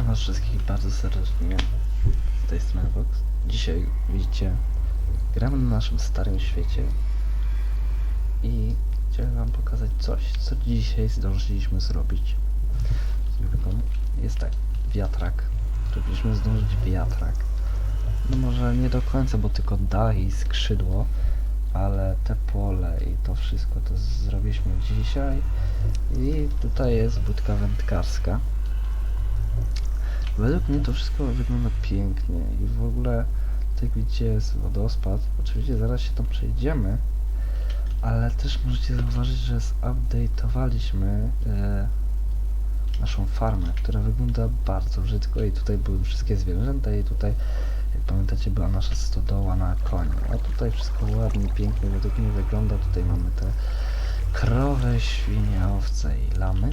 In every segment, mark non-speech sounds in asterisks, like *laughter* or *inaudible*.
Witam was wszystkich bardzo serdecznie z tej strony Vox. Dzisiaj widzicie, gramy na naszym starym świecie i chciałem wam pokazać coś, co dzisiaj zdążyliśmy zrobić. Jest tak, wiatrak. Robiliśmy zdążyć wiatrak. No może nie do końca, bo tylko dach i skrzydło, ale te pole i to wszystko to zrobiliśmy dzisiaj. I tutaj jest budka wędkarska. Według mnie to wszystko wygląda pięknie i w ogóle tak widzicie jest wodospad. Oczywiście zaraz się tam przejdziemy, ale też możecie zauważyć, że zupdate'owaliśmy e, naszą farmę, która wygląda bardzo brzydko i tutaj były wszystkie zwierzęta i tutaj jak pamiętacie była nasza stodoła na koniu. A tutaj wszystko ładnie, pięknie według mnie wygląda. Tutaj mamy te krowy, świnie, owce i lamy.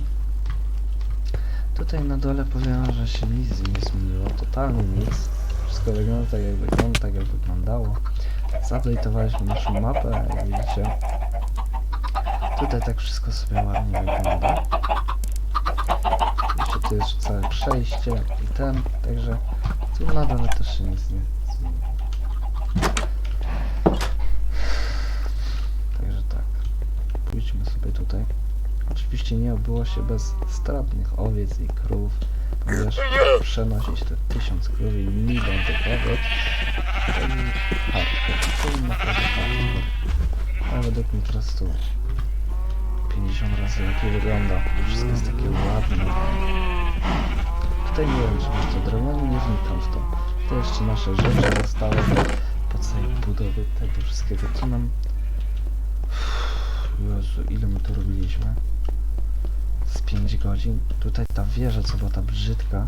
Tutaj na dole powiem, że się nic nie zmieniło, totalnie nic. Wszystko wygląda tak jak wygląda, tak jak wyglądało. Zupdate'owaliśmy naszą mapę, jak widzicie. Tutaj tak wszystko sobie ładnie wygląda. Jeszcze tu jest całe przejście i ten, także tu na dole też się nic nie zmieni. Także tak. Pójdźmy sobie tutaj. Oczywiście nie obyło się bez stratnych owiec i krów, ponieważ przenosić te tysiąc krów i milion tych owiec to hardcore. To jest naprawdę hardcore. Ale według mnie teraz tu 50 razy lepiej wygląda. Wszystko jest takie ładne. Tutaj nie wiem, czy jest to drewno, nie wnikam w to. To jeszcze nasze rzeczy zostały po całej budowy tego wszystkiego, co nam... Jezu, ile my to robiliśmy? z 5 godzin. Tutaj ta wieża, co była ta brzydka,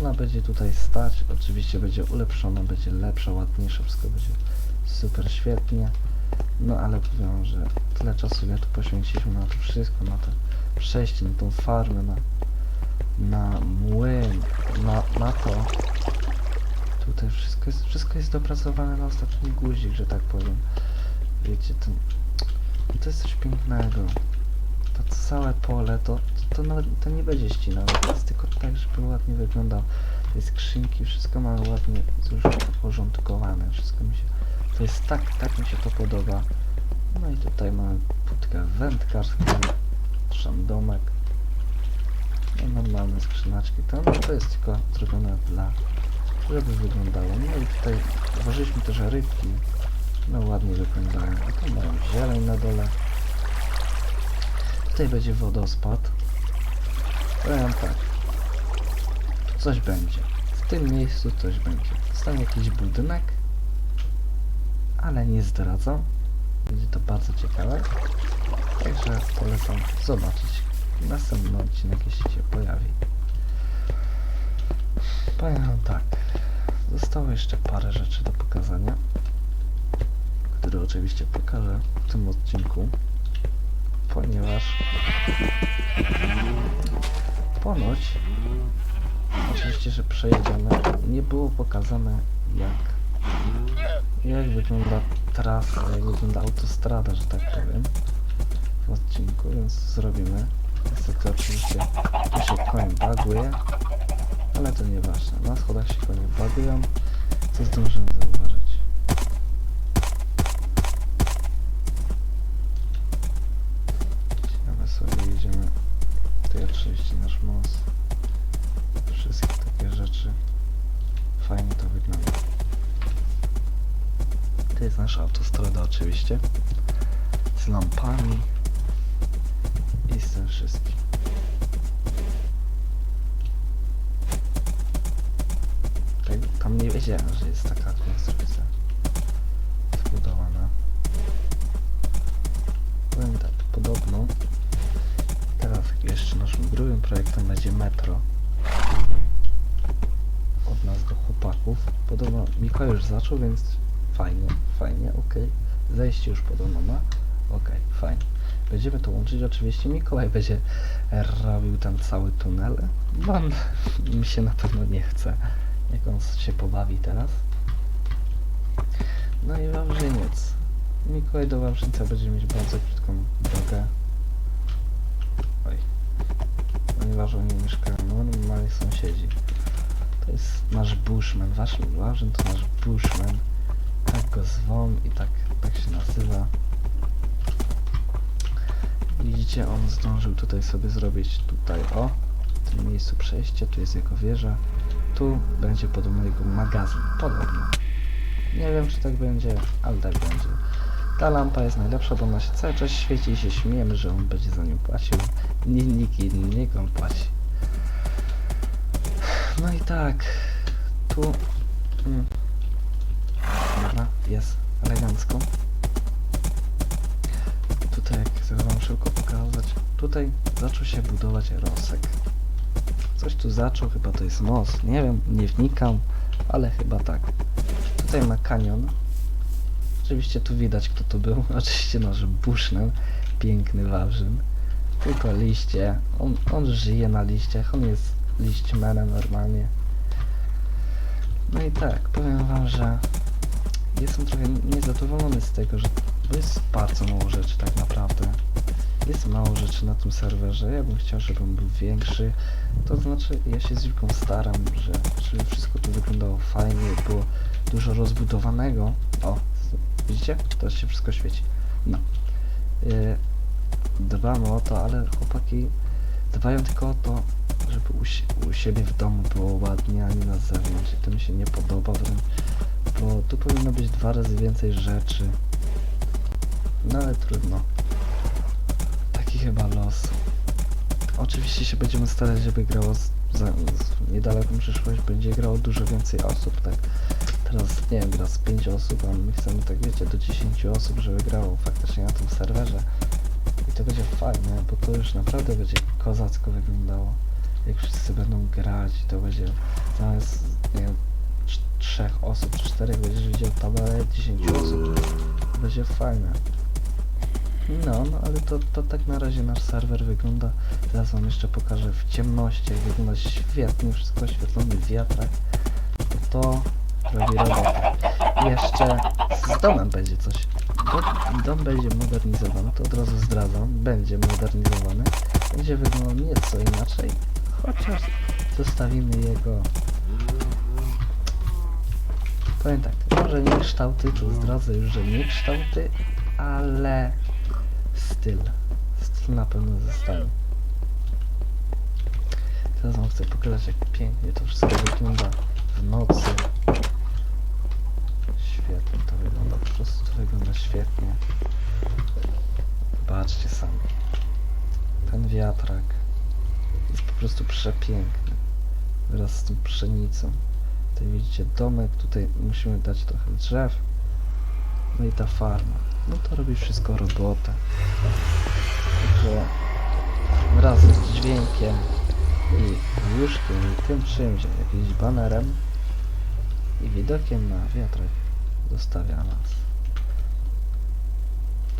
ona będzie tutaj stać. Oczywiście będzie ulepszona, będzie lepsza, ładniejsza, wszystko będzie super świetnie. No ale powiem, że tyle czasu ile tu poświęciliśmy na to wszystko, na to przejście, na tą farmę, na, na młyn, na, na to. Tutaj wszystko jest, wszystko jest dopracowane na ostatni guzik, że tak powiem. Wiecie, to, to jest coś pięknego to całe pole, to, to, nawet, to nie będzie ścinane, to jest tylko tak, żeby ładnie wyglądał. Te skrzynki, wszystko mamy ładnie już uporządkowane, wszystko mi się, to jest tak, tak mi się to podoba. No i tutaj mamy budkę wędkarską, szandomek, no normalne skrzynaczki, to, no, to jest tylko zrobione dla, żeby wyglądało. No i tutaj zauważyliśmy też rybki, no ładnie wyglądają, a tu mają zieleń na dole. Tutaj będzie wodospad. Powiem tak. Coś będzie. W tym miejscu coś będzie. Stanie jakiś budynek. Ale nie zdradzam. Będzie to bardzo ciekawe. Także polecam zobaczyć następny odcinek, jeśli się pojawi. Powiem tak. Zostało jeszcze parę rzeczy do pokazania. Które oczywiście pokażę w tym odcinku ponieważ ponoć oczywiście, że przejedziemy nie było pokazane jak jak wygląda trasa, jak wygląda autostrada, że tak powiem w odcinku, więc zrobimy niestety oczywiście tu się koń baguje ale to nieważne, na schodach się konie bagują co zdążymy zauważyć Ciekawe sobie jedziemy tutaj oczywiście nasz most. Wszystkie takie rzeczy. Fajnie to wygląda. To jest nasza autostrada oczywiście. Z lampami. I z tym wszystkim. Tak, tam nie wiedziałem, że jest taka konstrukcja zbudowana powiem tak, podobno teraz jeszcze naszym drugim projektem będzie metro. Od nas do chłopaków. Podobno Mikołaj już zaczął, więc fajnie, fajnie, okej. Zejście już podobno ma. Okej, fajnie. Będziemy to łączyć, oczywiście. Mikołaj będzie robił tam cały tunel. On *laughs* mi się na pewno nie chce. Jak on się pobawi teraz. No i Wawrzyniec Mikołaj do Wawrzyńca będzie mieć bardzo krótką drogę. Ponieważ oni mieszkają, no, mali sąsiedzi. To jest nasz bushman. Wasz Wawrzyn to nasz bushman. Tak go zwą i tak, tak się nazywa. Widzicie, on zdążył tutaj sobie zrobić tutaj, o, w tym miejscu przejście, tu jest jego wieża. Tu będzie podobno jego magazyn, podobno. Nie wiem, czy tak będzie, ale tak będzie. Ta lampa jest najlepsza, bo ona się cały czas świeci i się śmiejemy, że on będzie za nią płacił. Nie, nikt inny, niech on płaci. No i tak, tu... Mm, dobra, jest elegancko. Tutaj, jak chcę wam szybko pokazać, tutaj zaczął się budować rosek. Coś tu zaczął, chyba to jest most, nie wiem, nie wnikam, ale chyba tak. Tutaj ma kanion. Oczywiście tu widać kto to był, *laughs* oczywiście nasz Bushnell, piękny Wawrzyn. Tylko liście, on, on żyje na liściach, on jest liśćmenem normalnie. No i tak, powiem wam, że jestem trochę niezadowolony z tego, że bo jest bardzo mało rzeczy tak naprawdę. Jest mało rzeczy na tym serwerze. Ja bym chciał, żeby on był większy. To znaczy, ja się z Julką staram, że, żeby wszystko tu wyglądało fajnie, było dużo rozbudowanego. O, widzicie? Teraz się wszystko świeci. No. Yy, dbamy o to, ale chłopaki dbają tylko o to, żeby u, u siebie w domu było ładnie, a nie na zewnątrz. I to mi się nie podoba bo tu powinno być dwa razy więcej rzeczy. No ale trudno. Taki chyba los. Oczywiście się będziemy starać, żeby grało z, z niedaleką przyszłość będzie grało dużo więcej osób, tak. Teraz nie wiem, gra z 5 osób, a my chcemy tak wiecie, do 10 osób, żeby grało faktycznie na tym serwerze. I to będzie fajne, bo to już naprawdę będzie kozacko wyglądało. Jak wszyscy będą grać to będzie zamiast nie trzech osób czterech będziesz widział tabelę 10 osób. Będzie fajne. No, no ale to, to tak na razie nasz serwer wygląda. Teraz wam jeszcze pokażę w ciemności, jak wygląda świetnie, wszystko oświetlony wiatrak. To to robi robotę. Jeszcze z domem będzie coś. Dom, będzie modernizowany, to od razu zdradzam. Będzie modernizowany. Będzie wyglądał nieco inaczej. Chociaż zostawimy jego... Powiem tak, może nie kształty, to zdradzę już, że nie kształty, ale styl. Styl na pewno zostanie. Teraz wam chcę pokazać jak pięknie to wszystko wygląda w nocy. Świetnie to wygląda, po prostu to wygląda świetnie. Zobaczcie sami. Ten wiatrak jest po prostu przepiękny. Wraz z tą pszenicą. Tutaj widzicie domek, tutaj musimy dać trochę drzew. No i ta farma. No to robi wszystko robotę. Także wraz z dźwiękiem i łóżkiem i tym czymś, jakimś banerem i widokiem na wiatrak zostawia nas.